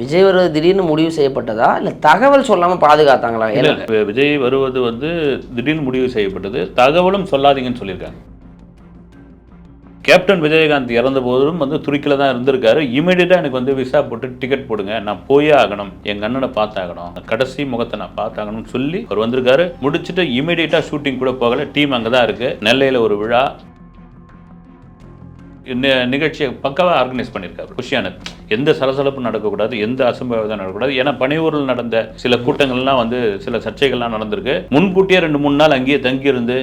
விஜய் வருவது திடீர்னு முடிவு செய்யப்பட்டதா? இல்லை தகவல் சொல்லாமல் பாதுகாத்தாங்களா? இல்ல. விஜய் வருவது வந்து திடீர்னு முடிவு செய்யப்பட்டது. தகவலும் சொல்லாதீங்கன்னு சொல்லியிருக்காங்க. கேப்டன் விஜயகாந்த் இறந்த போதும் வந்து துருக்கியில் தான் இருந்திருக்காரு. இமீடியட்டாக எனக்கு வந்து விசா போட்டு டிக்கெட் போடுங்க. நான் போயே ஆகணும். எங்கள் அண்ணனை பார்த்தாகணும். கடைசி முகத்தை நான் பார்த்தாகணும்னு சொல்லி அவர் வந்திருக்காரு. முடிச்சுட்டு இமீடியட்டாக ஷூட்டிங் கூட போகல. டீம் அங்கே தான் இருக்குது நெல்லையில் ஒரு விழா. நிகழ்ச்சியை பக்காவாக ஆர்கனைஸ் பண்ணியிருக்காரு குஷியானது எந்த சலசலப்பு நடக்கக்கூடாது எந்த அசம்பாவிதம் நடக்கக்கூடாது. ஏன்னா பனையூரில் நடந்த சில கூட்டங்கள்லாம் வந்து சில சர்ச்சைகள்லாம் நடந்திருக்கு. முன்கூட்டியே ரெண்டு மூணு நாள் அங்கேயே தங்கியிருந்து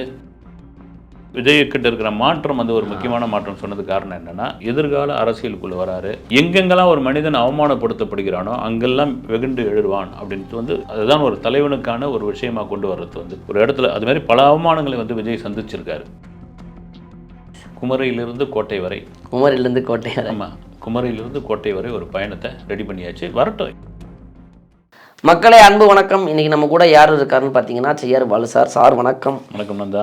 விஜய் கிட்ட இருக்கிற மாற்றம் வந்து ஒரு முக்கியமான மாற்றம் சொன்னது காரணம் என்னன்னா எதிர்கால அரசியலுக்குள்ள வராரு. எங்கெங்கெல்லாம் ஒரு மனிதன் அவமானப்படுத்தப்படுகிறானோ அங்கெல்லாம் வெகுண்டு எழுவான் அப்படின்ட்டு வந்து அதுதான் ஒரு தலைவனுக்கான ஒரு விஷயமா கொண்டு வர்றது வந்து ஒரு இடத்துல அது மாதிரி பல அவமானங்களை வந்து விஜய் சந்திச்சிருக்காரு. குமரியிலிருந்து கோட்டை வரை. குமரிலேருந்து கோட்டை வரை. ஆமா குமரியிலிருந்து கோட்டை வரை ஒரு பயணத்தை ரெடி பண்ணியாச்சு. வரட்டும். மக்களே அன்பு வணக்கம். இன்னைக்கு நம்ம கூட யார் இருக்காருன்னு பார்த்தீங்கன்னா செய்யார் பாலு சார். சார் வணக்கம். வணக்கம் நந்தா.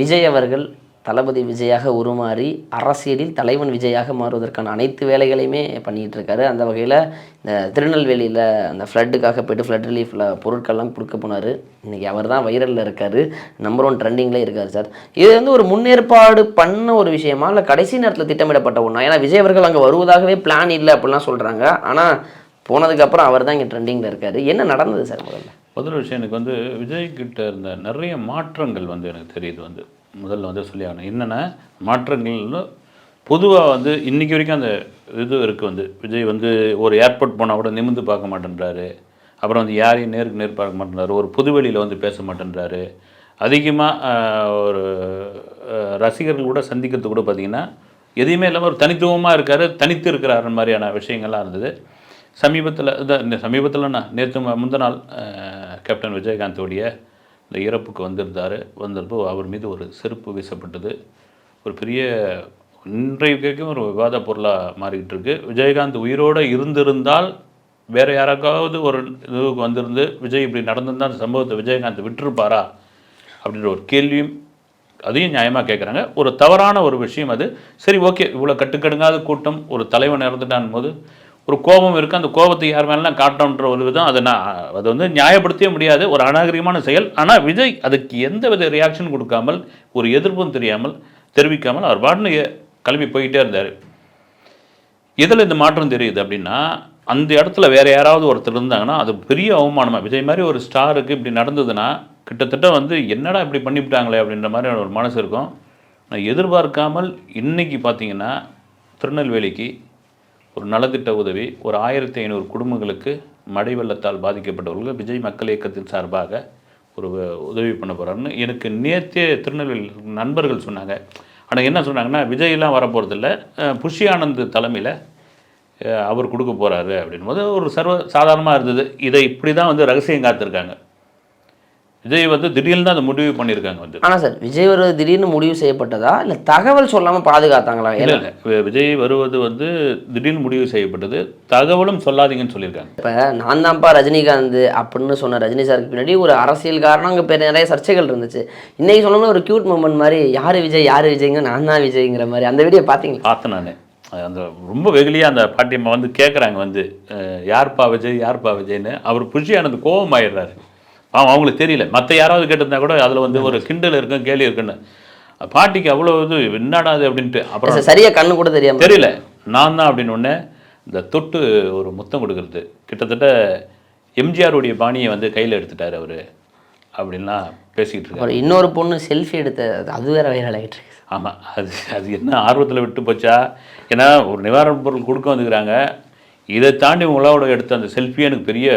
விஜய் அவர்கள் தளபதி விஜயாக உருமாறி அரசியலில் தலைவன் விஜயாக மாறுவதற்கான அனைத்து வேலைகளையுமே பண்ணிகிட்டு இருக்காரு அந்த வகையில் இந்த திருநெல்வேலியில் அந்த ஃப்ளட்டுக்காக போயிட்டு ஃப்ளட் ரிலீஃபில் பொருட்கள்லாம் கொடுக்க போனார். இன்றைக்கி அவர் தான் வைரலில் இருக்கார். நம்பர் ஒன் ட்ரெண்டிங்கில் இருக்கார் சார். இது வந்து ஒரு முன்னேற்பாடு பண்ண ஒரு விஷயமா இல்லை கடைசி நேரத்தில் திட்டமிடப்பட்ட ஒன்றா ஏன்னா விஜய் அவர்கள் அங்கே வருவதாகவே பிளான் இல்லை அப்படிலாம் சொல்கிறாங்க ஆனால் போனதுக்கப்புறம் அவர் தான் இங்கே ட்ரெண்டிங்கில் இருக்கார். என்ன நடந்தது சார் முதல்ல? முதல் விஷயம் எனக்கு வந்து விஜய்கிட்ட இருந்த நிறைய மாற்றங்கள் வந்து எனக்கு தெரியுது வந்து. முதல்ல வந்து சொல்லி ஆகணும். என்னென்னா மாற்றங்கள்னு பொதுவாக வந்து இன்றைக்கி வரைக்கும் அந்த இது இருக்குது வந்து. விஜய் வந்து ஒரு ஏர்போர்ட் போனால் கூட நிமிர்ந்து பார்க்க மாட்டேன்றாரு. அப்புறம் வந்து யாரையும் நேருக்கு நேர் பார்க்க மாட்டேன்றாரு. ஒரு புதுவெளியில் வந்து பேச மாட்டேன்றாரு. அதிகமாக ஒரு ரசிகர்கள் கூட சந்திக்கிறது கூட பார்த்திங்கன்னா எதையுமே இல்லாமல் ஒரு தனித்துவமாக இருக்கார் தனித்து இருக்கிறாரு மாதிரியான விஷயங்கள்லாம் இருந்தது. சமீபத்தில் இந்த சமீபத்தில்னா நேற்று முந்தநாள் கேப்டன் விஜயகாந்தோடைய இந்த இறப்புக்கு வந்திருந்தார். வந்தப்போ அவர் மீது ஒரு செருப்பு வீசப்பட்டது. ஒரு பெரிய இன்றைக்கும் ஒரு விவாத பொருளாக மாறிக்கிட்டு இருக்கு. விஜயகாந்த் உயிரோடு இருந்திருந்தால் வேறு யாராக்காவது ஒரு இதுவுக்கு வந்திருந்து விஜய் இப்படி நடந்திருந்தால் அந்த சம்பவத்தை விஜயகாந்த் விட்டுருப்பாரா? அப்படின்ற ஒரு கேள்வியும் அதையும் நியாயமாக கேட்குறாங்க ஒரு தவறான ஒரு விஷயம் அது. சரி ஓகே இவ்வளோ கட்டுக்கடுங்காத கூட்டம் ஒரு தலைவன் இறந்துட்டான் போது ஒரு கோபம் இருக்குது அந்த கோபத்தை யார் மேலாம் காட்டணுன்ற ஒரு விதம் அதை நான் அதை வந்து நியாயப்படுத்தவே முடியாது. ஒரு அநாகரிகமான செயல். ஆனால் விஜய் அதுக்கு எந்த வித ரியாக்ஷன் கொடுக்காமல் ஒரு எதிர்ப்பும் தெரியாமல் தெரிவிக்காமல் அவர் பாட்டுன்னு கிளம்பி போய்கிட்டே இருந்தார். இதில் இந்த மாற்றம் தெரியுது அப்படின்னா அந்த இடத்துல வேறு யாராவது ஒருத்தர் இருந்தாங்கன்னா அது பெரிய அவமானமாக விஜய் மாதிரி ஒரு ஸ்டாருக்கு இப்படி நடந்ததுன்னா கிட்டத்தட்ட வந்து என்னடா இப்படி பண்ணிவிட்டாங்களே அப்படின்ற மாதிரி ஒரு மனசு இருக்கும். நான் எதிர்பார்க்காமல் இன்றைக்கி பார்த்தீங்கன்னா திருநெல்வேலிக்கு ஒரு நலத்திட்ட உதவி ஒரு ஆயிரத்தி ஐநூறு குடும்பங்களுக்கு மடை வெள்ளத்தால் பாதிக்கப்பட்டவர்களுக்கு விஜய் மக்கள் இயக்கத்தின் சார்பாக ஒரு உதவி பண்ண போகிறாருன்னு எனக்கு நேற்றே திருநெல்வேலி நண்பர்கள் சொன்னாங்க. ஆனால் என்ன சொன்னாங்கன்னா விஜய்லாம் வரப்போகிறதில்ல புஷி ஆனந்த் தலைமையில் அவர் கொடுக்க போகிறாரு அப்படின் போது ஒரு சர்வ சாதாரணமாக இருந்தது. இதை இப்படி தான் வந்து ரகசியம் காத்திருக்காங்க. விஜய் வந்து திடீர்னு தான் அந்த முடிவு பண்ணியிருக்காங்க வந்து. ஆனால் சார் விஜய் வருவது திடீர்னு முடிவு செய்யப்பட்டதா? இல்லை தகவல் சொல்லாமல் பாதுகாத்தாங்களா? இல்லை விஜய் வருவது வந்து திடீர்னு முடிவு செய்யப்பட்டது. தகவலும் சொல்லாதீங்கன்னு சொல்லியிருக்காங்க. இப்போ நான் தான்ப்பா ரஜினிகாந்த் அப்படின்னு சொன்ன ரஜினி சாருக்கு பின்னாடி ஒரு அரசியல் காரணம் அங்கே பெரிய நிறைய சர்ச்சைகள் இருந்துச்சு. இன்னைக்கு சொன்னோம்னா ஒரு கியூட் மூமெண்ட் மாதிரி யார் விஜய் யார் விஜய்ங்க நான் தான் விஜய்ங்கிற மாதிரி. அந்த வீடியோ பார்த்தீங்களா? பார்த்தேன் நான். அந்த ரொம்ப வெகுலியாக அந்த பாட்டியம்மா வந்து கேட்குறாங்க வந்து யார்ப்பா விஜய் யார்ப்பா விஜய்னு அவர் புஷியானது கோபம் ஆயிடுறாரு அவன் அவங்களுக்கு தெரியல. மற்ற யாராவது கேட்டிருந்தா கூட அதில் வந்து ஒரு கிண்டல் இருக்கும் கேலி இருக்குன்னு பாட்டிக்கு அவ்வளோ இது என்னடா அது அப்படின்ட்டு. அப்புறம் சார் சரியா கண்ணு கூட தெரியாம. தெரியல. நான் தான் அப்படின்னு ஒன்று இந்த தொட்டு ஒரு முத்தம் கொடுக்கறது. கிட்டத்தட்ட எம்ஜிஆருடைய பாணியை வந்து கையில் எடுத்துட்டார் அவர். அப்படின்லாம் பேசிக்கிட்டு இருக்காரு. இன்னொரு பொண்ணு செல்ஃபி எடுத்த அது வேற வைரல் ஆகிட்டு இருக்கு. ஆமாம் அது அது என்ன ஆர்வத்தில் விட்டு போச்சா? ஏன்னா ஒரு நிவாரணப் பொருள் கொடுக்க வந்துக்கிறாங்க. இதை தாண்டி உங்களோட எடுத்த அந்த செல்ஃபி எனக்கு பெரிய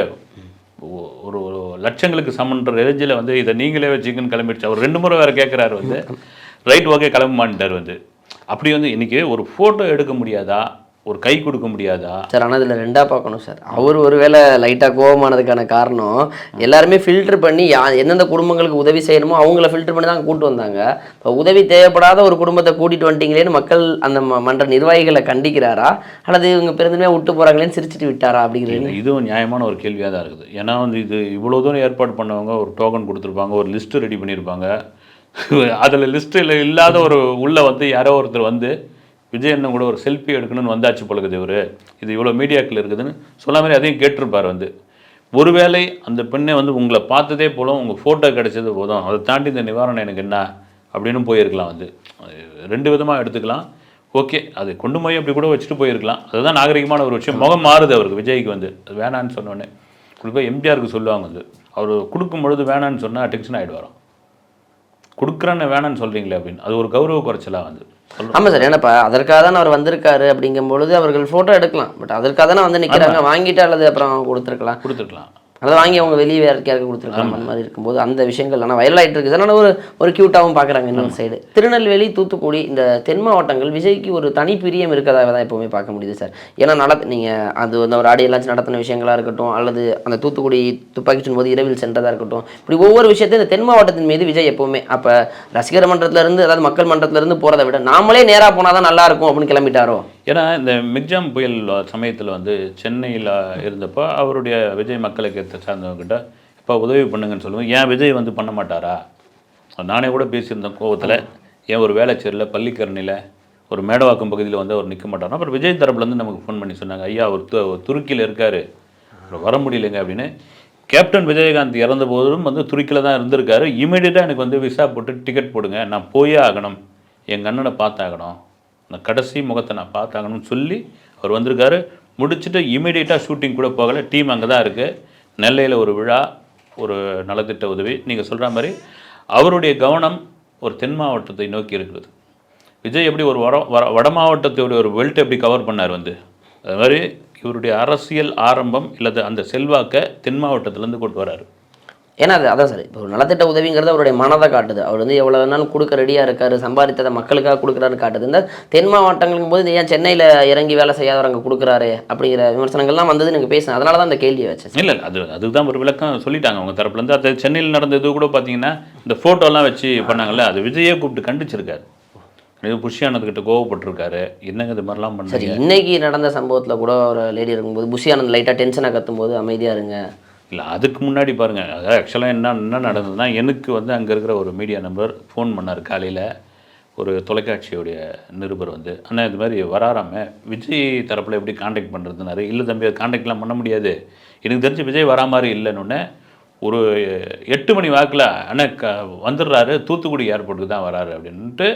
ஒரு லட்சங்களுக்கு சமன்ற ரேஞ்சில் வந்து இதை நீங்களே வச்சுக்கன்னு கிளம்பிடுச்சு. அவர் ரெண்டு முறை வேறு கேட்குறாரு வந்து. ரைட் ஓகே கிளம்ப வந்து. அப்படி வந்து இன்றைக்கி ஒரு ஃபோட்டோ எடுக்க முடியாதா? ஒரு கை கொடுக்க முடியாதா? சார் ஆனால் இதில் ரெண்டாக பார்க்கணும் சார். அவர் ஒருவேளை லைட்டாக கோபமானதுக்கான காரணம் எல்லாருமே ஃபில்டர் பண்ணி யா எந்தெந்த குடும்பங்களுக்கு உதவி செய்யணுமோ அவங்கள ஃபில்டர் பண்ணி தான் கூட்டு வந்தாங்க. இப்போ உதவி தேவைப்படாத ஒரு குடும்பத்தை கூட்டிட்டு வந்துட்டீங்களேன்னு மக்கள் அந்த மன்ற நிர்வாகிகளை கண்டிக்கிறாரா? அல்லது இவங்க பெருந்தமையாக விட்டு போகிறாங்களேன்னு சிரிச்சிட்டு விட்டாரா அப்படிங்கிறது? இல்லை, இதுவும் நியாயமான ஒரு கேள்வியாக தான் இருக்குது. ஏன்னா வந்து இது இவ்வளோ தூரம் ஏற்பாடு பண்ணவங்க ஒரு டோக்கன் கொடுத்துருப்பாங்க ஒரு லிஸ்ட்டு ரெடி பண்ணியிருப்பாங்க. அதில் லிஸ்ட்டில் இல்லாத ஒரு உள்ளே வந்து யாரோ ஒருத்தர் வந்து விஜய் அண்ணன் கூட ஒரு செல்ஃபி எடுக்கணும்னு வந்தாச்சு பழகுது இவர். இது இவ்வளோ மீடியாக்கள் இருக்குதுன்னு சொன்ன மாதிரி அதையும் கேட்டிருப்பார் வந்து. ஒருவேளை அந்த பெண்ணை வந்து உங்களை பார்த்ததே போலும் உங்கள் ஃபோட்டோ கிடைச்சது போதும். அதை தாண்டி இந்த நிவாரணம் எனக்கு என்ன அப்படின்னு போயிருக்கலாம் வந்து. ரெண்டு விதமாக எடுத்துக்கலாம். ஓகே அது கொண்டு போய் அப்படி கூட வச்சுட்டு போயிருக்கலாம். அதுதான் நாகரிகமான ஒரு விஷயம். முகம் மாறுது அவருக்கு விஜய்க்கு வந்து. அது வேணான்னு சொன்னோடனே குறிப்பாக எம்ஜிஆருக்கு சொல்லுவாங்க வந்து. அவர் கொடுக்கும் பொழுது வேணான்னு சொன்னால் டென்ஷன் ஆகிடுவாராம் கொடுக்குறேன்னு வேணான்னு சொல்கிறீங்களே அப்படின்னு. அது ஒரு கௌரவ குறைச்சலாக வந்து. ஆமாம் சார் ஏன்னாப்பா அதற்காக தானே அவர் வந்திருக்காரு அப்படிங்கும் பொழுது அவர்கள் ஃபோட்டோ எடுக்கலாம். பட் அதற்காக தானே வந்து நிற்கிறாங்க வாங்கிட்டு அல்லது அப்புறம் கொடுத்துருக்கலாம். கொடுத்துருக்கலாம். அதை வாங்கி அவங்க வெளியே வேற யாருக்கு கொடுத்துருக்கலாம் அந்த மாதிரி இருக்கும்போது அந்த விஷயங்கள் ஆனால் வைரல் ஆகிட்டு இருக்குது அதனால ஒரு ஒரு க்யூட்டாகவும் பார்க்குறாங்க இன்னொரு சைடு திருநெல்வேலி தூத்துக்குடி இந்த தென் மாவட்டங்கள் விஜய்க்கு ஒரு தனி பிரியம் இருக்கதாக தான் எப்போவுமே பார்க்க முடியுது சார் ஏன்னா நட நீங்கள் அது வந்து ஒரு ஆடியோ லான்ச் நடத்தின விஷயங்களா இருக்கட்டும் அல்லது அந்த தூத்துக்குடி துப்பாக்கி போது இரவில் சென்றதாக இருக்கட்டும் இப்படி ஒவ்வொரு விஷயத்தையும் இந்த தென் மாவட்டத்தின் மீது விஜய் எப்போவுமே அப்போ ரசிகர் மன்றத்துல இருந்து அதாவது மக்கள் மன்றத்துல இருந்து போகிறத விட நாமளே நேராக போனால் தான் நல்லா இருக்கும் அப்படின்னு கிளம்பிட்டாரோ? ஏன்னா இந்த மிக்ஜாம் புயல் சமயத்தில் வந்து சென்னையில் இருந்தப்போ அவருடைய விஜய் மக்களுக்கு சார்ந்தவங்கிட்ட இப்போ உதவி பண்ணுங்கன்னு சொல்லுவோம். ஏன் விஜய் வந்து பண்ண மாட்டாரா? நானே கூட பேசியிருந்தேன் கோவத்தில். ஏன் ஒரு வேலைச்சேரியில் பள்ளிக்கரணியில் ஒரு மேடவாக்கம் பகுதியில் வந்து அவர் நிற்க மாட்டாரா? அப்புறம் விஜய் தரப்புலேருந்து நமக்கு ஃபோன் பண்ணி சொன்னாங்க ஐயா அவர் து துருக்கியில் இருக்கார். அவர் வர முடியலைங்க அப்படின்னு. கேப்டன் விஜயகாந்த் இறந்த போதும் வந்து துருக்கியில் தான் இருந்திருக்காரு. இமீடியட்டாக எனக்கு வந்து விசா போட்டு டிக்கெட் போடுங்க. நான் போயே ஆகணும். எங்கள் அண்ணனை பார்த்தாகணும். அந்த கடைசி முகத்தை நான் பார்த்தாங்கன்னு சொல்லி அவர் வந்திருக்காரு. முடிச்சுட்டு இமீடியட்டாக ஷூட்டிங் கூட போகலை. டீம் அங்கே தான் இருக்குது நெல்லையில் ஒரு விழா ஒரு நலத்திட்ட உதவி. நீங்கள் சொல்கிற மாதிரி அவருடைய கவனம் ஒரு தென் மாவட்டத்தை நோக்கி இருக்கிறது. விஜய் எப்படி ஒரு வட வட வட மாவட்டத்தோடைய ஒரு வெல்ட் எப்படி கவர் பண்ணார் வந்து? அது மாதிரி இவருடைய அரசியல் ஆரம்பம் இல்லது அந்த செல்வாக்கை தென் மாவட்டத்திலேருந்து கொண்டு வராரு. ஏன்னா அது அதான் சார் இப்போ ஒரு நலத்திட்ட உதவிங்கிறது அவருடைய மனதை காட்டுது. அவர் வந்து எவ்வளோ வேணாலும் கொடுக்க ரெடியாக இருக்காரு சம்பாதித்ததை மக்களுக்காக கொடுக்குறாருன்னு காட்டுது. இந்த தென் மாவட்டங்களுக்கும் போது ஏன் சென்னையில் இறங்கி வேலை செய்யாதவர் அங்கே கொடுக்குறாரு அப்படிங்கிற விமர்சனங்கள்லாம் வந்தது நீங்கள் பேசினேன். அதனால தான் அந்த கேள்வியை வச்சேன் இல்லை அது அதுதான் ஒரு விளக்கம் சொல்லிட்டாங்க. அவங்க தரப்புலேருந்து அது சென்னையில் நடந்தது கூட பார்த்தீங்கன்னா இந்த ஃபோட்டோலாம் வச்சு பண்ணாங்கல்ல அது விஜயே கூப்பிட்டு கண்டிச்சிருக்காரு. இது புஷியானதுக்கிட்ட கோவப்பட்டிருக்காரு. என்னங்க இது மாதிரிலாம் சரி பண்ணீங்க? இன்னைக்கு நடந்த சம்பவத்தில் கூட ஒரு லேடி இருக்கும்போது புஷி ஆனந்த் லைட்டாக டென்ஷனாக கத்தும்போது அமைதியாக இருங்க. இல்லை அதுக்கு முன்னாடி பாருங்கள் அதாவது ஆக்சுவலாக என்ன என்ன நடந்ததுன்னா எனக்கு வந்து அங்கே இருக்கிற ஒரு மீடியா நம்பர் ஃபோன் பண்ணார் காலையில். ஒரு தொலைக்காட்சியுடைய நிருபர் வந்து அண்ணா இது மாதிரி வராராம விஜய் தரப்பில் எப்படி காண்டாக்ட் பண்ணுறதுனாரு இல்லை தம்பி அது காண்டாக்ட்லாம் பண்ண முடியாது. எனக்கு தெரிஞ்சு விஜய் வரா மாதிரி இல்லைன்னு ஒரு எட்டு மணி வாக்கில் அண்ணா க வந்துடுறாரு தூத்துக்குடி ஏர்போர்ட்டுக்கு தான் வராரு. அப்படின்ட்டு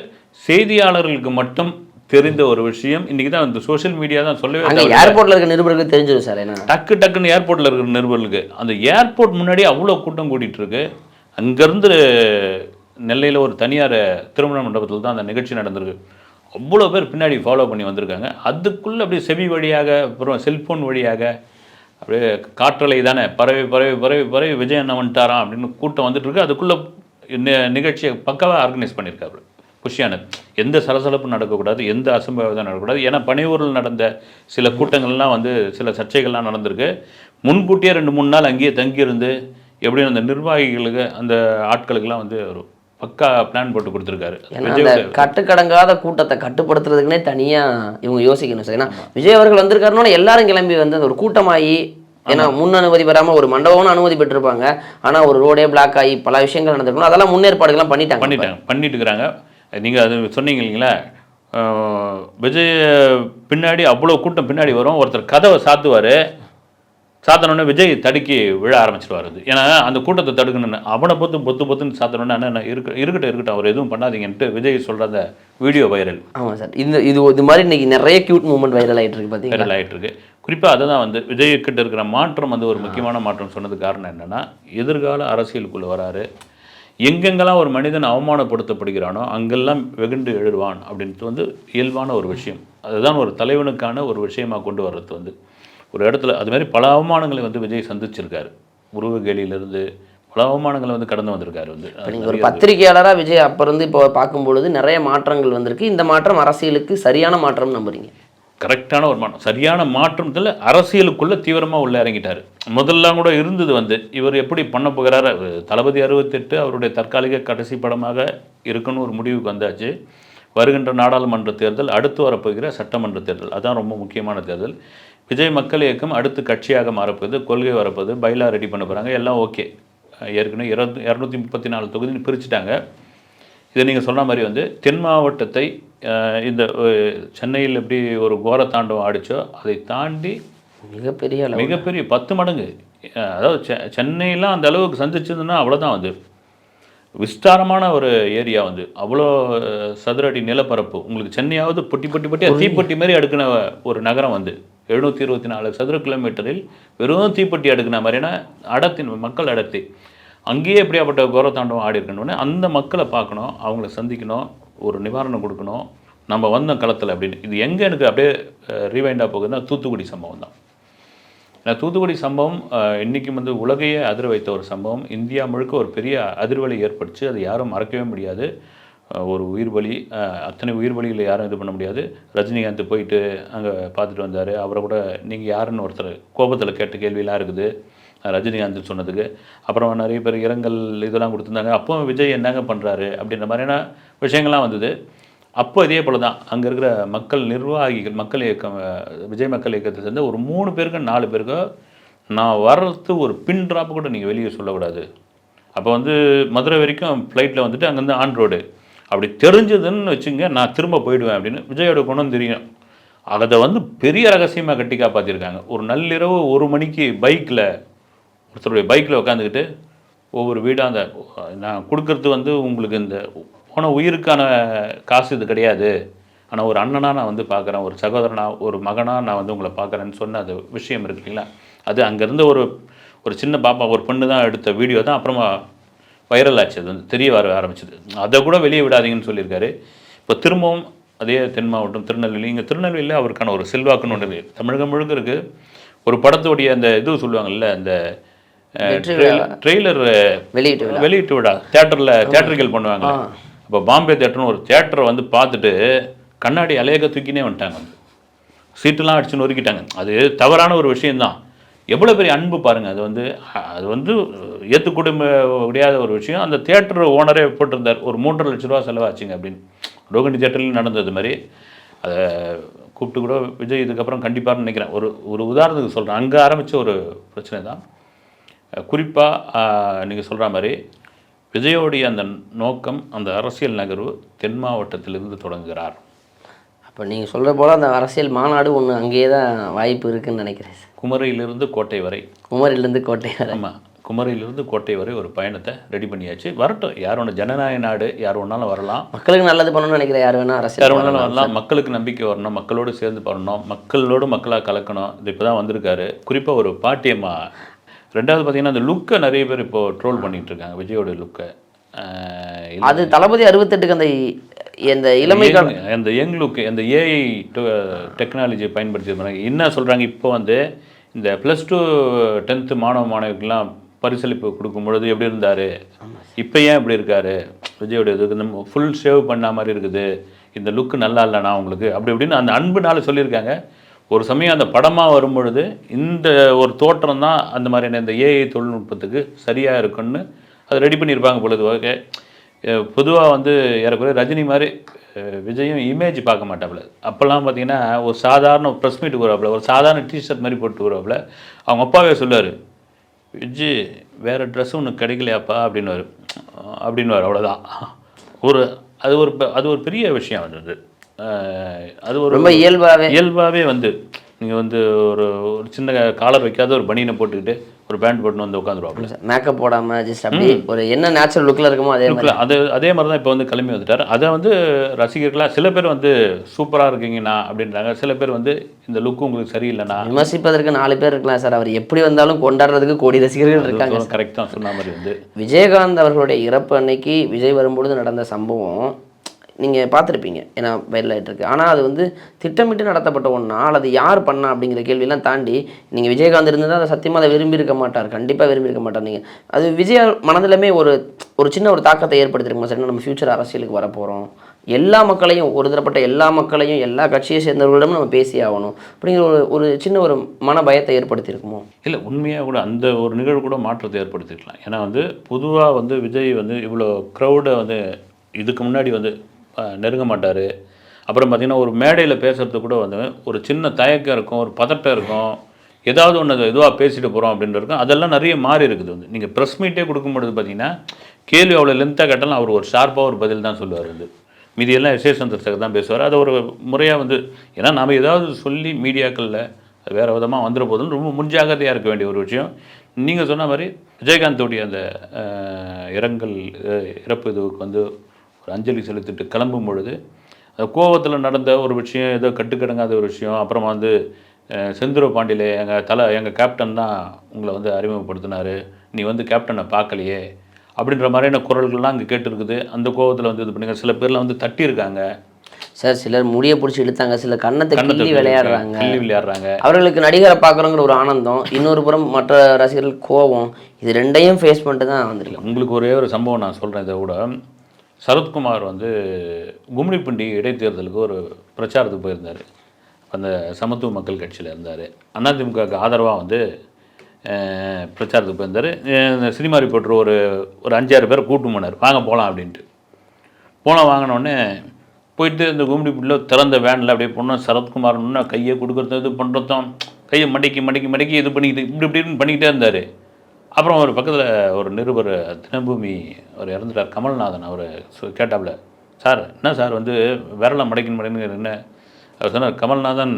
செய்தியாளர்களுக்கு மட்டும் தெரிந்த ஒரு விஷயம். இன்றைக்கி தான் இந்த சோஷியல் மீடியா தான் சொல்லவே அங்கே. ஏர்போர்ட்டில் இருக்க நிருபர்களுக்கு தெரிஞ்சிடும் சார் என்ன டக்கு டக்குன்னு ஏர்போர்ட்டில் இருக்கிற நிருபர்களுக்கு. அந்த ஏர்போர்ட் முன்னாடி அவ்வளோ கூட்டம் கூட்டிகிட்டு இருக்கு. அங்கேருந்து நெல்லையில் ஒரு தனியார் திருமண மண்டபத்தில் தான் அந்த நிகழ்ச்சி நடந்திருக்கு. அவ்வளோ பேர் பின்னாடி ஃபாலோ பண்ணி வந்திருக்காங்க. அதுக்குள்ளே அப்படியே செவி வழியாக அப்புறம் செல்ஃபோன் வழியாக அப்படியே காற்றலை தானே பறவை பறவை பறவை பறவை விஜய் அண்ணன் வந்துட்டாராம் அப்படின்னு கூட்டம் வந்துட்டு இருக்கு. அதுக்குள்ளே நிகழ்ச்சியை பக்காவாக ஆர்கனைஸ் பண்ணியிருக்காரு குஷியானத். எந்த சலசலப்பும் நடக்கக்கூடாது எந்த அசம்பாவிதம் நடக்கக்கூடாது. ஏன்னா பனையூரில் நடந்த சில கூட்டங்கள்லாம் வந்து சில சர்ச்சைகள்லாம் நடந்திருக்கு. முன்கூட்டியே ரெண்டு மூணு நாள் அங்கேயே தங்கியிருந்து எப்படியும் அந்த நிர்வாகிகளுக்கு அந்த ஆட்களுக்கெல்லாம் வந்து ஒரு பக்கா பிளான் போட்டு கொடுத்துருக்காரு. கட்டுக்கடங்காத கூட்டத்தை கட்டுப்படுத்துறதுக்குனே தனியாக இவங்க யோசிக்கணும். சார் ஏன்னா விஜய் அவர்கள் வந்திருக்காருன்னா எல்லாரும் கிளம்பி வந்து ஒரு கூட்டமாகி ஏன்னா முன் அனுமதி பெறாமல் ஒரு மண்டபம்னு அனுமதி பெற்றிருப்பாங்க. ஆனால் ஒரு ரோடே பிளாக் ஆகி பல விஷயங்கள் நடந்திருக்கணும். அதெல்லாம் முன்னேற்பாடுகள்லாம் பண்ணிட்டாங்க. பண்ணிட்டாங்க. பண்ணிட்டு இருக்கிறாங்க. நீங்கள் அது சொன்னீங்க இல்லைங்களா? விஜய் பின்னாடி அவ்வளோ கூட்டம் பின்னாடி வரும். ஒருத்தர் கதவை சாத்துவார். சாத்தனோடனே விஜய் தடுக்கி விழ ஆரம்பிச்சிருவார் அது. ஏன்னா அந்த கூட்டத்தை தடுக்கணும்னு அவனை பொத்து பொத்து பொத்துன்னு சாத்தனோடனே அண்ணன் இருக்க இருக்கட்டும் இருக்கட்டும் அவர் எதுவும் பண்ணாதீங்கன்ட்டு விஜய் சொல்கிற அந்த வீடியோ வைரல் ஆமாம் சார். இந்த இது இது மாதிரி இன்னைக்கு நிறைய கியூட் மூமெண்ட் வைரல் ஆயிட்டு இருக்கு பார்த்தீங்களா வைரல் ஆகிட்டு இருக்கு குறிப்பாக அதை தான் வந்து விஜய் கிட்ட இருக்கிற மாற்றம் வந்து ஒரு முக்கியமான மாற்றம் சொன்னது காரணம் என்னன்னா எதிர்கால அரசியலுக்குள்ள வராரு. எங்கெங்கெல்லாம் ஒரு மனிதன் அவமானப்படுத்தப்படுகிறானோ அங்கெல்லாம் வெகுண்டு எழுவான் அப்படின்றது வந்து இயல்பான ஒரு விஷயம். அதுதான் ஒரு தலைவனுக்கான ஒரு விஷயமா கொண்டு வர்றது வந்து. ஒரு இடத்துல அது மாதிரி பல அவமானங்களை வந்து விஜய் சந்திச்சிருக்காரு. உருவகேலியிலிருந்து பல அவமானங்களை வந்து கடந்து வந்திருக்காரு வந்து. ஒரு பத்திரிகையாளராக விஜய் அப்ப இருந்து இப்போ பார்க்கும்பொழுது நிறைய மாற்றங்கள் வந்திருக்கு. இந்த மாற்றம் அரசியலுக்கு சரியான மாற்றம் நம்புறீங்க. கரெக்டான ஒரு மாற்றம். சரியான மாற்றத்தில் அரசியலுக்குள்ளே தீவிரமாக உள்ளே இறங்கிட்டார். முதல்லாம் கூட இருந்தது வந்து இவர் எப்படி பண்ண போகிறார்? தளபதி அறுபத்தெட்டு அவருடைய தற்காலிக கடைசி படமாக இருக்குன்னு ஒரு முடிவுக்கு வந்தாச்சு. வருகின்ற நாடாளுமன்ற தேர்தல் அடுத்து வரப்போகிற சட்டமன்ற தேர்தல். அதான் ரொம்ப முக்கியமான தேர்தல். விஜய் மக்கள் இயக்கம் அடுத்து கட்சியாக மாறப்போகுது கொள்கை வரப்போகுது பைலா ரெடி பண்ண போகிறாங்க எல்லாம் ஓகே. ஏற்கனவே இரநூ இரநூத்தி முப்பத்தி நாலு தொகுதின்னு பிரிச்சுட்டாங்க. இதை நீங்கள் சொன்ன மாதிரி வந்து தென் மாவட்டத்தை இந்த சென்னையில் எப்படி ஒரு கோரத்தாண்டவம் ஆடிச்சோ அதை தாண்டி மிகப்பெரிய அளவு மிகப்பெரிய பத்து மடங்கு. அதாவது செ சென்னையெல்லாம் அந்த அளவுக்கு சந்திச்சதுன்னா அவ்வளோதான் வந்து. விஸ்தாரமான ஒரு ஏரியா வந்து. அவ்வளோ அஹ், சதுர அடி நிலப்பரப்பு. உங்களுக்கு சென்னையாவது பொட்டி பொட்டி பொட்டியாக தீப்பெட்டி மாதிரி அடுக்கின ஒரு நகரம் வந்து. எழுநூற்றி இருபத்தி நாலு சதுர கிலோமீட்டரில் வெறும் தீப்பெட்டி அடுக்கின மாதிரியான அடர்த்தி மக்கள் அடர்த்தி. அங்கேயே எப்படியாப்பட்ட கோரத்தாண்டவம் ஆடி இருக்கணும்னு அந்த மக்களை பார்க்கணும் அவங்கள சந்திக்கணும். ஒரு நிவாரணம் கொடுக்கணும். நம்ம வந்த களத்தில் அப்படின்னு. இது எங்கே எனக்கு அப்படியே ரீவைண்டாக போகுதுன்னா தூத்துக்குடி சம்பவம் தான். ஏன்னா தூத்துக்குடி சம்பவம் இன்றைக்கும் வந்து உலகையே அதிர வைத்த ஒரு சம்பவம். இந்தியா முழுக்க ஒரு பெரிய அதிர்வலை ஏற்பட்டுச்சு அது யாரும் மறக்கவே முடியாது. ஒரு உயிர் பலி அத்தனை உயிர் பலியில் யாரும் இது பண்ண முடியாது. ரஜினிகாந்த் போயிட்டு அங்கே பார்த்துட்டு வந்தார். அவரை கூட நீங்கள் யாருன்னு ஒருத்தர் கோபத்தில் கேட்ட கேள்வியெலாம் இருக்குது. ரஜினிகாந்த் சொன்னதுக்கு. அப்புறம் நிறைய பேர் இரங்கல் இதெல்லாம் கொடுத்துருந்தாங்க. அப்போ விஜய் என்னங்க பண்ணுறாரு அப்படின்ற மாதிரியான விஷயங்கள்லாம் வந்தது. அப்போ இதே போல தான் அங்கே இருக்கிற மக்கள் நிர்வாகிகள் மக்கள் இயக்கம் விஜய் மக்கள் இயக்கத்தை சேர்ந்து ஒரு மூணு பேருக்கு நாலு பேருக்கு நான் வர்றது ஒரு பின் ட்ராப் கூட நீங்கள் வெளியே சொல்லக்கூடாது. அப்போ வந்து மதுரை வரைக்கும் ஃப்ளைட்டில் வந்துட்டு அங்கேருந்து ஆன் ரோடு அப்படி தெரிஞ்சதுன்னு வச்சுங்க நான் திரும்ப போயிடுவேன் அப்படின்னு விஜயோட குணம் தெரியும். அதை வந்து பெரிய ரகசியமாக கட்டி காப்பாற்றிருக்காங்க ஒரு நள்ளிரவு ஒரு மணிக்கு பைக்கில் ஒருத்தருடைய பைக்கில் உட்காந்துக்கிட்டு ஒவ்வொரு வீடாக அந்த நான் கொடுக்கறது வந்து உங்களுக்கு இந்த போன உயிருக்கான காசு இது கிடையாது. ஆனால் ஒரு அண்ணனாக நான் வந்து பார்க்குறேன் ஒரு சகோதரனா ஒரு மகனாக நான் வந்து உங்களை பார்க்குறேன்னு சொன்ன அந்த விஷயம் இருக்கு இல்லைங்களா? அது அங்கேருந்து ஒரு ஒரு சின்ன பாப்பா ஒரு பொண்ணு தான் எடுத்த வீடியோ தான் அப்புறமா வைரல் ஆச்சு. அது வந்து தெரிய வர ஆரம்பிச்சது. அதை கூட வெளியே விடாதீங்கன்னு சொல்லியிருக்காரு. இப்போ திரும்பவும் அதே தென் மாவட்டம் திருநெல்வேலி. இங்கே திருநெல்வேலியில் அவருக்கான ஒரு செல்வாக்குன்னு ஒன்று இருக்குது தமிழகம் முழுக்க இருக்குது ஒரு படத்தோடைய அந்த இது சொல்லுவாங்கள்ல அந்த ட்ரெய்லர் வெளியிட்டு விழா. வெளியிட்டு விழா. தேட்டரில் தேட்டர்கள் பண்ணுவாங்க. அப்போ பாம்பே தேட்டர்னு ஒரு தேட்டரை வந்து பார்த்துட்டு கண்ணாடி அலையக தூக்கினே வந்துட்டாங்க. வந்து சீட்டெல்லாம் அடிச்சு நொறுக்கிட்டாங்க. அது தவறான ஒரு விஷயம்தான். எவ்வளோ பெரிய அன்பு பாருங்கள் அது வந்து அது வந்து ஏற்றுக்கூட முடியாத ஒரு விஷயம். அந்த தியேட்டர் ஓனரே போட்டிருந்தார். ஒரு மூன்றரை லட்ச ரூபா செலவாச்சுங்க அப்படின்னு. ரோகிணி தேட்டர்லையும் நடந்தது மாதிரி. அதை கூப்பிட்டு கூட விஜய் இதுக்கப்புறம் கண்டிப்பாக நினைக்கிறேன். ஒரு ஒரு உதாரணத்துக்கு சொல்கிறேன் அங்கே ஆரம்பித்த ஒரு பிரச்சனை தான் குறிப்பாக நீங்கள் சொல்கிற மாதிரி விஜயோடைய அந்த நோக்கம் அந்த அரசியல் நகர்வு தென் மாவட்டத்திலிருந்து தொடங்குகிறார். அப்போ நீங்கள் சொல்கிற போல் அந்த அரசியல் மாநாடு ஒன்று அங்கேயே தான் வாய்ப்பு இருக்குன்னு நினைக்கிறேன் சார். குமரியிலிருந்து கோட்டை வரை. குமரிலேருந்து கோட்டை வரை. ஆமாம் குமரியிலிருந்து கோட்டை வரை ஒரு பயணத்தை ரெடி பண்ணியாச்சு. வரட்டும் யார் ஒன்று ஜனநாயக நாடு யார் ஒன்றாலும் வரலாம். மக்களுக்கு நல்லது பண்ணணும்னு நினைக்கிற யார் வேணால் அரசியல் யார் ஒன்றாலும் வரலாம். மக்களுக்கு நம்பிக்கை வரணும் மக்களோடு சேர்ந்து பண்ணணும் மக்களோடு மக்களாக கலக்கணும். இது இப்போ தான் வந்திருக்காரு. குறிப்பாக ஒரு பாட்டியம்மா ரெண்டாவது பார்த்தீங்கன்னா அந்த லுக்கை நிறைய பேர் இப்போ ட்ரோல் பண்ணிட்டு இருக்காங்க விஜயோட லுக்கை. அது தளபதி அறுபத்தெட்டுக்கு அந்த இந்த இளமை அந்த யங் லுக் அந்த ஏஐ டெக்னாலஜியை பயன்படுத்தி. என்ன சொல்கிறாங்க இப்போ வந்து இந்த ப்ளஸ் டூ டென்த்து மாணவ மாணவிக்கெல்லாம் பரிசளிப்பு கொடுக்கும் பொழுது எப்படி இருந்தார்? இப்போ ஏன் இப்படி இருக்காரு? விஜயோட இதுக்கு இந்த ஃபுல் ஷேவ் பண்ண மாதிரி இருக்குது. இந்த லுக்கு நல்லா இல்லைண்ணா உங்களுக்கு. அப்படி இப்படின்னு அந்த அன்புனால சொல்லியிருக்காங்க. ஒரு சமயம் அந்த படமாக வரும்பொழுது இந்த ஒரு தோற்றம் தான் அந்த மாதிரியான இந்த ஏஐ தொழில்நுட்பத்துக்கு சரியாக இருக்குன்னு அதை ரெடி பண்ணியிருப்பாங்க பொழுது ஓகே பொதுவாக வந்து ஏறக்குறைய ரஜினி மாதிரி விஜயும் இமேஜ் பார்க்க மாட்டாப்புல. அப்போல்லாம் பார்த்தீங்கன்னா ஒரு சாதாரண ப்ரெஸ் மீட்டுக்கு வருவாப்புல ஒரு சாதாரண டிஷர்ட் மாதிரி போட்டு வருவாப்புல. அவங்க அப்பாவே சொல்லுவார் விஜய் வேறு ட்ரெஸ் ஒன்று கிடைக்கலையாப்பா அப்படின்னு அப்படின்னு அவ்வளோதான் ஒரு அது ஒரு பெ- அது ஒரு பெரிய விஷயம் அது அது ஒரு ரொம்ப இயல்பாகவே இயல்பாகவே வந்து நீங்கள் வந்து ஒரு ஒரு சின்ன காலர் வைக்காத ஒரு பனியனை போட்டுக்கிட்டு ஒரு பேண்ட் போட்டுன்னு வந்து உட்காந்துருவாப்புல. மேக்கப் போடாமல் ஜஸ்ட் அப்படி ஒரு என்ன நேச்சுரல் லுக்கில் இருக்குமோ அதே மாதிரி. அது அதே மாதிரி தான் இப்போ வந்து கிளம்பி வந்துட்டார். அதை வந்து ரசிகர்களாக சில பேர் வந்து சூப்பராக இருக்கீங்கண்ணா அப்படின்றாங்க. சில பேர் வந்து இந்த லுக்கு உங்களுக்கு சரியில்லைண்ணா. விமர்சிப்பதற்கு நாலு பேர் இருக்கலாம் சார். அவர் எப்படி வந்தாலும் கொண்டாடுறதுக்கு கோடி ரசிகர்கள் இருக்காங்க கரெக்ட் தான் சொன்ன மாதிரி வந்து. விஜயகாந்த் அவர்களுடைய இறப்பு அன்னைக்கு விஜய் வரும்பொழுது நடந்த சம்பவம் நீங்கள் பார்த்துருப்பீங்க. ஏன்னா வைரல் ஆயிட்டு ஆனால் அது வந்து திட்டமிட்டு நடத்தப்பட்ட ஒன்றா அல்லது யார் பண்ணா? அப்படிங்கிற கேள்வியெல்லாம் தாண்டி நீங்கள் விஜயகாந்த் இருந்தால் அதை சத்தியமாக அதை விரும்பி இருக்க மாட்டார். கண்டிப்பாக விரும்பி இருக்க மாட்டார் நீங்கள் அது விஜய் மனதிலுமே ஒரு ஒரு சின்ன ஒரு தாக்கத்தை ஏற்படுத்திருக்கோம் சரி நம்ம ஃபியூச்சர் அரசியலுக்கு வரப்போகிறோம் எல்லா மக்களையும் ஒரு தரப்பட்ட எல்லா மக்களையும் எல்லா கட்சியை சேர்ந்தவர்களிடமும் நம்ம பேசி ஆகணும். அப்படிங்கிற ஒரு ஒரு சின்ன ஒரு மன பயத்தை ஏற்படுத்தியிருக்குமோ இல்லை உண்மையாக கூட அந்த ஒரு நிகழ்வு கூட மாற்றத்தை ஏற்படுத்திக்கலாம் ஏன்னா வந்து பொதுவாக வந்து விஜய் வந்து இவ்வளோ க்ரௌடை வந்து இதுக்கு முன்னாடி வந்து நெருங்க மாட்டார். அப்புறம் பார்த்திங்கன்னா ஒரு மேடையில் பேசுகிறது கூட வந்து ஒரு சின்ன தயக்கம் இருக்கும் ஒரு பதட்டம் இருக்கும். ஏதாவது ஒன்று இதுவாக பேசிட்டு போகிறோம் அப்படின்னு இருக்கும். அதெல்லாம் நிறைய மாறி இருக்குது வந்து. நீங்கள் ப்ரெஸ் மீட்டே கொடுக்கும்பொழுது பார்த்தீங்கன்னா கேள்வி அவ்வளோ லென்த்தாக கேட்டாலும் அவர் ஒரு ஷார்ப்பாக ஒரு பதில் தான் சொல்லுவார் வந்து. மீதியெல்லாம் எல்லாம் எஸ் தான் பேசுவார். அதை ஒரு முறையாக வந்து ஏன்னா நாம் ஏதாவது சொல்லி மீடியாக்களில் வேறு விதமாக வந்துட போதுன்னு ரொம்ப முன்ஜாகிரதையாக இருக்க வேண்டிய ஒரு விஷயம். நீங்கள் சொன்ன மாதிரி விஜயகாந்தோடைய அந்த இறங்கல் இரங்கல் இறப்பு இதுவுக்கு வந்து ஒரு அஞ்சலி செலுத்திட்டு கிளம்பும் பொழுது அந்த கோவத்தில் நடந்த ஒரு விஷயம் ஏதோ கட்டுக்கடங்காத ஒரு விஷயம் அப்புறமா வந்து செந்தூர பாண்டியில எங்கள் தலை எங்கள் கேப்டன் தான் உங்களை வந்து அறிமுகப்படுத்தினாரு. நீ வந்து கேப்டனை பார்க்கலையே அப்படின்ற மாதிரியான குரல்கள்லாம் அங்கே கேட்டிருக்குது. அந்த கோவத்தில் வந்து இது பண்ணுங்க. சில பேர்லாம் வந்து தட்டியிருக்காங்க. சார் சிலர் முடியை பிடிச்சி இழுத்தாங்க. சிலர் கன்னத்தை கிள்ளி விளையாடுறாங்க. கிள்ளி விளையாடுறாங்க. அவர்களுக்கு நடிகரை பார்க்குறோங்கிற ஒரு ஆனந்தம் இன்னொரு புறம் மற்ற ரசிகர்கள் கோபம் இது ரெண்டையும் ஃபேஸ் பண்ணிட்டு தான் வந்திருக்கோம். உங்களுக்கு ஒரே ஒரு சம்பவம் நான் சொல்கிறேன் இதை கூட. சரத்குமார் வந்து கும்மிடிப்பண்டி இடைத்தேர்தலுக்கு ஒரு பிரச்சாரத்துக்கு போயிருந்தார். அந்த சமத்துவ மக்கள் கட்சியில் இருந்தார். அதிமுகவுக்கு ஆதரவாக வந்து பிரச்சாரத்துக்கு போயிருந்தார். இந்த சினிமா ரிப்போர்ட்டர் ஒரு ஒரு அஞ்சாறு பேர் கூட்டு போனார். வாங்க போகலாம் அப்படின்ட்டு. போனால் வாங்கினோடனே போயிட்டு இந்த கும்மிடிப்பட்டியில் திறந்த வேனில் அப்படியே போனோம் சரத்குமார்னு கையை கொடுக்குறது இது பண்ணுறதும் கையை மடக்கி மடக்கி மடக்கி இது பண்ணிக்கிட்டு இப்படி இப்படின்னு பண்ணிக்கிட்டே இருந்தார். அப்புறம் ஒரு பக்கத்தில் ஒரு நிருபர் தினபூமி அவர் இறந்துட்டார். கமல்நாதன் அவர் கேட்டாப்புல சார் என்ன சார் வந்து விரலை மடக்கின் மடக்கின்னு என்ன? அவர் சொன்னார் கமல்நாதன்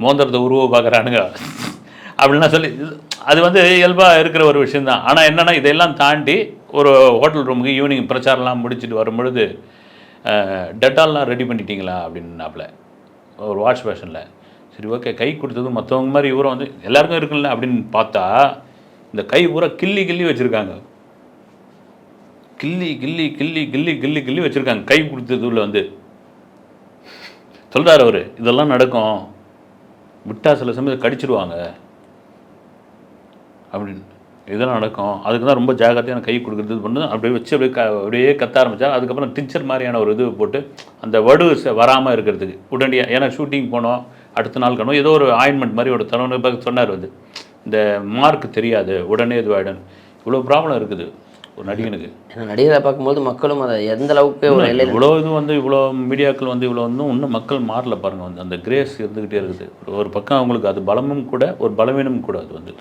மோந்திரத்தை உருவ பார்க்குறானுங்க. அப்படின்லாம் சொல்லி இது- அது வந்து இயல்பாக இருக்கிற ஒரு விஷயந்தான் ஆனால் என்னென்னா இதையெல்லாம் தாண்டி ஒரு ஹோட்டல் ரூமுக்கு ஈவினிங் பிரச்சாரம்லாம் முடிச்சுட்டு வரும்பொழுது டெட்டால்லாம் ரெடி பண்ணிட்டீங்களா? அப்படின்னாப்புல ஒரு வாஷ் பேஷனில் சரி ஓகே கை கொடுத்தது மற்றவங்க மாதிரி இவரும் வந்து எல்லாருக்கும் இருக்குல்ல அப்படின்னு பார்த்தா இந்த கை பூரா கிள்ளி கிள்ளி வச்சுருக்காங்க. கிள்ளி கிள்ளி கிள்ளி கிள்ளி கிள்ளி கிள்ளி வச்சுருக்காங்க. கை கொடுத்ததுல வந்து. சொல்கிறார் அவர் இதெல்லாம் நடக்கும். விட்டா சில சமயம் கடிச்சிடுவாங்க அப்படின்னு. இதெல்லாம் நடக்கும். அதுக்கு தான் ரொம்ப ஜாகிரதையான கை கொடுக்குறது இது பண்ணு அப்படியே வச்சு அப்படியே க அப்படியே கத்த ஆரம்பித்தா அதுக்கப்புறம் டிச்சர் மாதிரியான ஒரு இது போட்டு அந்த வடு வராமல் இருக்கிறதுக்கு உடனடியாக ஏன்னா ஷூட்டிங் போனோம் அடுத்த நாள் கணும் ஏதோ ஒரு ஆயின்மெண்ட் மாதிரி ஒரு தலைவனுக்கு சொன்னார் வந்து. இந்த மார்க் தெரியாது. உடனே இதுவாயிடும் இவ்வளோ ப்ராப்ளம் இருக்குது. ஒரு நடிகனுக்கு. நடிகரை பார்க்கும்போது மக்களும் அதை எந்த அளவுக்கு ஒரு எல்லையில் இவ்வளோ இது வந்து இவ்வளோ மீடியாக்கள் வந்து இவ்வளோ வந்து இன்னும் மக்கள் மாறல பாருங்க. வந்து அந்த கிரேஸ் இருந்துக்கிட்டே இருக்குது. ஒரு- ஒரு பக்கம் அவங்களுக்கு அது பலமும் கூட ஒரு பலவீனமும் கூட அது வந்து.